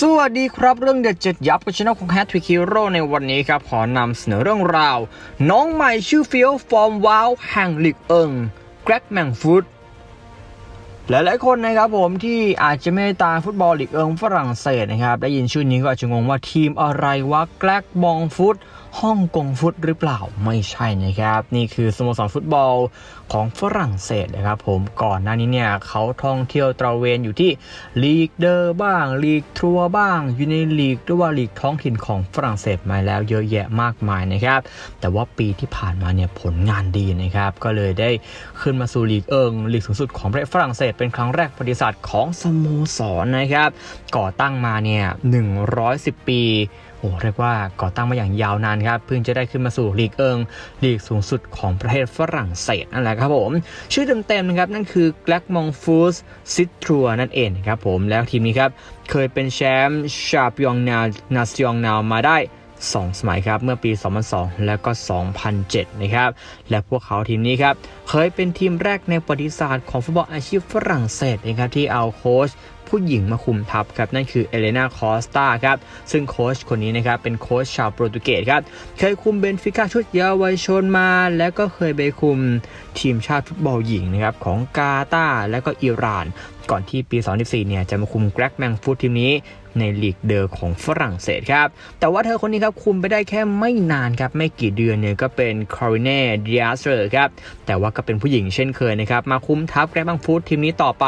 สวัสดีครับเรื่องเด็ดเจ็ดยับกับช anel ของแฮทวิคิโรในวันนี้ครับ ขอนำเสนอเรื่องราว น้องใหม่ชื่อเฟียวฟอร์มว้าวแห่งลีกเอิงแกรกแมงฟูด หลายๆคนนะครับผมที่อาจจะไม่ตามฟุตบอลลีกเอิงฝรั่งเศสนะครับได้ยินชื่อนี้ก็อาจจะงงว่าทีมอะไรวะแกลกบองฟุตฮ่องกงฟุตหรือเปล่าไม่ใช่นะครับ นี่คือสโมสรฟุตบอลของฝรั่งเศสนะครับผมก่อนหน้านี้เนี่ยเขาท่องเที่ยวตระเวนอยู่ที่ลีกเดอร์บ้างลีกทัวร์บ้าง อยู่ในลีกด้วยว่าลีกท้องถิ่นของฝรั่งเศสมาแล้วเยอะแยะมากมายนะครับ แต่ว่าปีที่ผ่านมาเนี่ยผลงานดีนะครับ ก็เลยได้ขึ้นมาสู่ลีกเอิงลีกสูงสุดของประเทศฝรั่งเศสเป็นครั้งแรกประวัติศาสตร์ของสโมสรนนะครับ ก่อตั้งมาเนี่ย110 ปีโอ้เรียกว่าก่อตั้งมาอย่างยาวนานครับเพิ่งจะได้ขึ้นมาสู่ลีกเอิงลีกสูงสุดของประเทศฝรั่งเศสนั่นแหละครับผม ชื่อเต็มๆนะครับ นั่นคือ g l a c m o n f o o s c i t r u a นั่นเองครับผมแล้วทีมนี้ครับ เคยเป็นแชมป์ชาปยองนานาซยองนาวมาได้ 2 สมัยครับเมื่อปี 2002 แล้วก็ 2007 นะครับ และพวกเขาทีมนี้ครับ เคยเป็นทีมแรกในประวัติศาสตร์ของฟุตบอลอาชีพฝรั่งเศสนะครับที่เอาโค้ชผู้หญิงมาคุมทัพครับ นั่นคือเอเลนาคอสตาครับ ซึ่งโค้ชคนนี้นะครับ เป็นโค้ชชาวโปรตุเกสครับ เคยคุมเบนฟิก้าชุดเยาวชนมา แล้วก็เคยไปคุมทีมชาติฟุตบอลหญิงนะครับ ของกาตาและก็อิหร่าน ก่อนที่ปี 2014 เนี่ย จะมาคุมแกร็กแมงฟุตทีมนี้ ในลีกเดอร์ของฝรั่งเศสครับ แต่ว่าเธอคนนี้ครับคุมไปได้แค่ไม่นานครับ ไม่กี่เดือนเนี่ยก็เป็นคอริเน่ดิอาสเตอร์ครับ แต่ว่าก็เป็นผู้หญิงเช่นเคยนะครับ มาคุมทัพแกรบังฟูตทีมนี้ต่อไป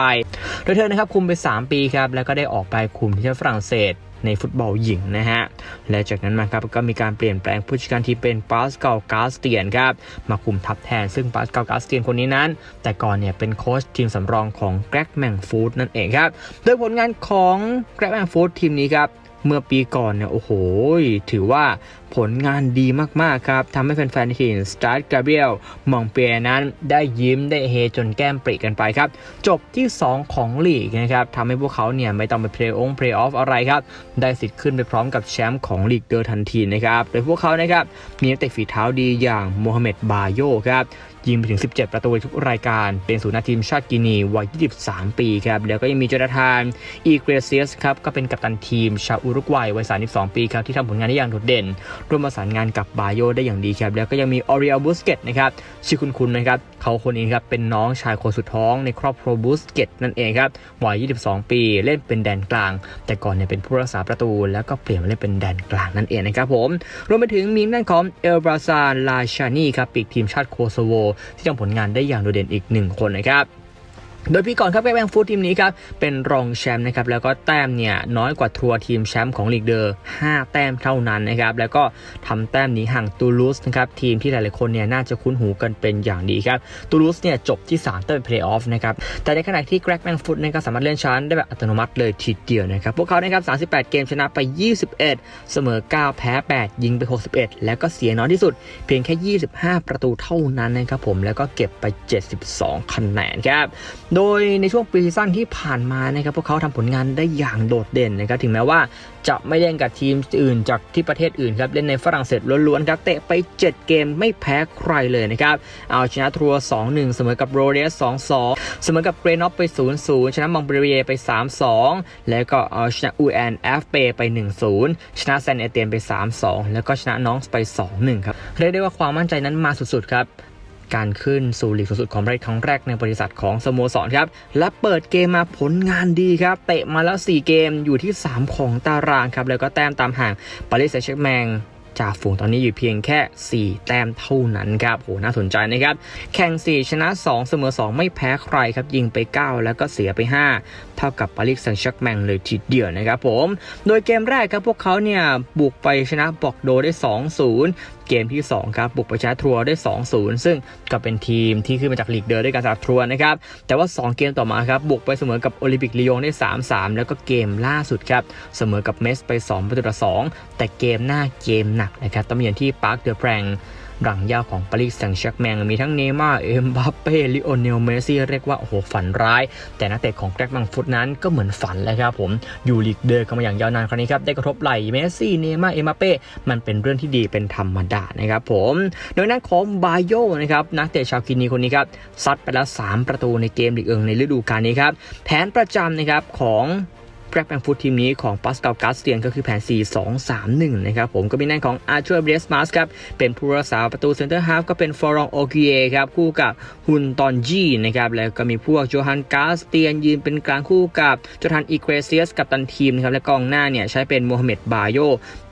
โดยเธอนะครับคุมไป 3 ปีครับ แล้วก็ได้ออกไปคุมที่ฝรั่งเศส ในฟุตบอลหญิงนะฮะ และจากนั้นมาครับก็มีการเปลี่ยนแปลงผู้จัดการทีมเป็นปาสกาลกาสเตียนครับมาคุมทัพแทน ซึ่งปาสกาลกาสเตียนคนนี้นั้น แต่ก่อนเนี่ยเป็นโค้ชทีมสำรองของแกร็กแมงฟูดนั่นเองครับ โดยผลงานของแกร็กแมงฟูดทีมนี้ครับ เมื่อปีก่อนเนี่ยโอ้โห ถือว่าผลงานดีมาก ๆ ครับทำให้แฟนๆทีมสตาร์ทกาเบรียลมองเปียนั้นได้ยิ้มได้เฮจนแก้มปริกันไปครับ จบที่ 2 ของลีกนะครับทำให้พวกเขาเนี่ยไม่ต้องไปเพลย์องเพลย์ออฟอะไรครับ ได้สิทธิ์ขึ้นไปพร้อมกับแชมป์ของลีกเดอร์ทันทีนะครับ โดยพวกเขานะครับมีนักเตะฝีเท้าดีอย่างโมฮัมเหม็ดบาโยครับยิงไปถึง 17 ประตูในทุกรายการ เป็นศูนย์หน้าทีมชาติกินีวัย 23 ปีครับ แล้วก็ยังมีโจนาธานอีเกรเซียสครับ ก็เป็นกัปตันทีมชาวอุรุกวัยวัย 32 ปีครับ ที่ทำผลงานได้อย่างโดดเด่น ร่วมประสานงานกับบาโยได้อย่างดีครับ แล้วก็ยังมีออริเอลบูสเกตนะครับ ชื่อคุณคุณนะครับ เขาคนนี้ครับ เป็นน้องชายคนสุดท้องในครอบครัวบูสเกตนั่นเองครับ วัย 22 ปี เล่นเป็นแดนกลาง แต่ก่อนเนี่ยเป็นผู้รักษาประตู แล้วก็เปลี่ยนมาเล่นเป็นแดนกลางนั่นเองนะครับผม รวมไปถึงมีด้านของเอลบราซานลาชานีครับปีกทีมชาติโคโซโวที่ทำผลงานได้อย่างโดดเด่นอีกหนึ่งคนนะครับ โดยปีก่อนครับแบงฟูดทีมนี้ครับเป็นรองแชมป์นะครับแล้วก็แต้มเนี่ยน้อยกว่าทัวร์ทีมแชมป์ของลีกเดอร์5แต้มเท่านั้นนะครับแล้วก็ทำแต้มหนีห่างตูลูสนะครับทีมที่หลายๆคนเนี่ยน่าจะคุ้นหูกันเป็นอย่างดีครับตูลูสเนี่ยจบที่3เต้มเพลย์ออฟนะครับแต่ในขณะที่แกร็กแมงฟุตนะครับสามารถเลื่อนชั้นได้แบบอัตโนมัติเลยทีเดียวนะครับพวกเขานะครับ 38 เกมชนะไป 21 เสมอ 9 แพ้ 8 ยิงไป 61 แล้วก็เสียน้อยที่สุด เพียงแค่ 25 ประตูเท่านั้นนะครับผมแล้วก็เก็บไป 72 คะแนนครับโดยในช่วงปีซีซั่นที่ผ่านมานะครับพวกเขาทำผลงานได้อย่างโดดเด่นนะครับถึงแม้ว่าจะไม่เล่นกับทีมอื่นจากที่ประเทศอื่นครับเล่นในฝรั่งเศสล้วนๆครับเตะไป 7 เกมไม่แพ้ใครเลยนะครับเอาชนะทัวร์2-1 เสมอกับโรเดส2-2 เสมอกับเกรนอฟไป 0-0 ชนะมองเบรียไป 3-2 แล้วก็เอาชนะอูแอนแอฟเปไป 1-0 ชนะแซนเอเตียนไป 3-2 แล้วก็ชนะน้องไป 2-1 ครับเรียกได้ว่าความมั่นใจนั้นมาสุดๆครับ การขึ้นสู่ลีกสูงสุดของประเทศครั้งแรกในบริษัทของสโมสรครับ และเปิดเกมมาผลงานดีครับ เตะมาแล้ว 4 เกมอยู่ที่ 3 ของตารางครับ แล้วก็แต้มตามห่างปารีสแซงต์แชร์แมงจากฝูงตอนนี้อยู่เพียงแค่ 4 แต้มเท่านั้นครับโหน่าสนใจนะครับ แข่ง 4 ชนะ 2 เสมอ 2 ไม่แพ้ใครครับ ยิงไป 9 แล้วก็เสียไป 5 เท่ากับปารีสแซงต์แชร์แมงเลยทีเดียวนะครับผม โดยเกมแรกครับพวกเขาเนี่ยบุกไปชนะบอกโดได้ 2-0 เกมที่ 2 ครับบุกไปชนะทัวร์ได้ 2-0 ซึ่งก็เป็นทีมที่ขึ้นมาจากลีกเดิมด้วยการจับทัวร์นะครับแต่ว่า 2 เกมต่อมาครับบุกไปเสมอกับโอลิมปิกลียงได้ 3-3 แล้วก็เกมล่าสุดครับเสมอกับเมสไป2ประตูต่อ2แต่เกมหน้าเกมหนักนะครับต้องมีอย่างที่ปาร์คเดอแพรง หลังยาวของปารีสแซงต์แชร์แมงมีทั้งเนย์ม่าร์เอ็มบัปเป้ลิโอเนลเมสซี่เรียกว่าโอ้โหฝันร้าย แต่นักเตะของแกร็กบังฟุตนั้นก็เหมือนฝันเลยครับผมอยู่ลีกเดอร์กันมาอย่างยาวนานครั้งนี้ครับได้กระทบไหลเมสซี่เนย์ม่าร์เอ็มบัปเป้มันเป็นเรื่องที่ดีเป็นธรรมดานะครับผมโดยนั้นของบาโยนะครับนักเตะชาวกินีคนนี้ครับซัดไปแล้ว 3 ประตูในเกมลีกเอิงในฤดูกาลนี้ครับแผนประจำนะครับของ แกร็กแมงฟูดทีมนี้ของปัสกาลกาสเตียนก็คือแผน 4-2-3-1 นะครับผมก็มีหน้านของอาร์ชอร์เบรสมาสครับ เป็นผู้รักษาประตูเซนเตอร์ฮาฟก็เป็นฟอรองโอเกียครับ คู่กับฮุนตอนจีนะครับ แล้วก็มีพวกโจฮันกาสเตียนยืนเป็นกลางคู่กับโจทันอีเกรเซียสกับตันทีมนะครับ และกองหน้าเนี่ยใช้เป็นโมฮัมเหม็ดบาโย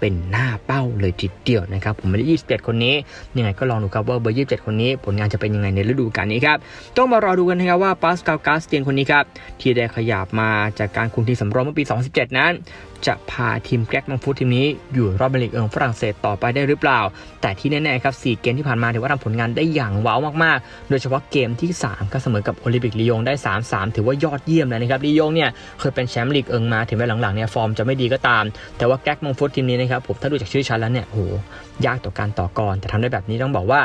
เป็นหน้าเป้าเลยทีเดียวนะครับผมไม่ได้27 คนนี้ยังไงก็ลองดูครับว่าเบอร์ 27 คนนี้ ผลงานจะเป็นยังไงในฤดูกาลนี้ครับต้องมารอดูกันนะครับว่าปาสกาลกาสเตียนคนนี้ครับที่ได้ขยับมาจากการคุมทีมสำรองเมื่อปี 2017 นั้น จะพาทีมแกร็กมังฟูดทีมนี้อยู่รอบลีกเอิงฝรั่งเศสต่อไปได้หรือเปล่า แต่ที่แน่ๆครับ4เกมที่ผ่านมาถือว่าทำผลงานได้อย่างว้าวมากๆ โดยเฉพาะเกมที่ 3 ก็เสมอกับโอลิมปิกลียงได้ 3-3 ถือว่ายอดเยี่ยมเลยนะครับลียงเนี่ยเคยเป็นแชมป์ลีกเอิงมาถึงแม้หลังๆเนี่ยฟอร์มจะไม่ดีก็ตาม แต่ว่าแกร็กมังฟูดทีมนี้นะครับผมถ้าดูจากชื่อชั้นแล้วเนี่ยโหยากต่อการต่อกรแต่ทำได้แบบนี้ต้องบอกว่า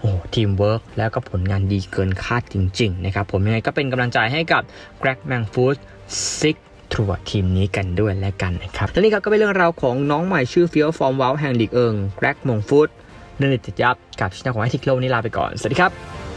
โอ้ทีมเวิร์กแล้วก็ผลงานดีเกินคาดจริง ๆ นะครับ ผมยังไงก็เป็นกำลังใจให้กับ g r a g m a n f o o d ซิก ทัวทีมนี้กันด้วยและกันนะครับและนี่ครับก็เป็นเรื่องราวของน้องใหม่ชื่อเฟียวฟอร์มว้าวแห่งลีกเอิงแร็กมงฟุตเรื่องติดยับกับชินาของไอทิกโลนนี้ลาไปก่อน สวัสดีครับ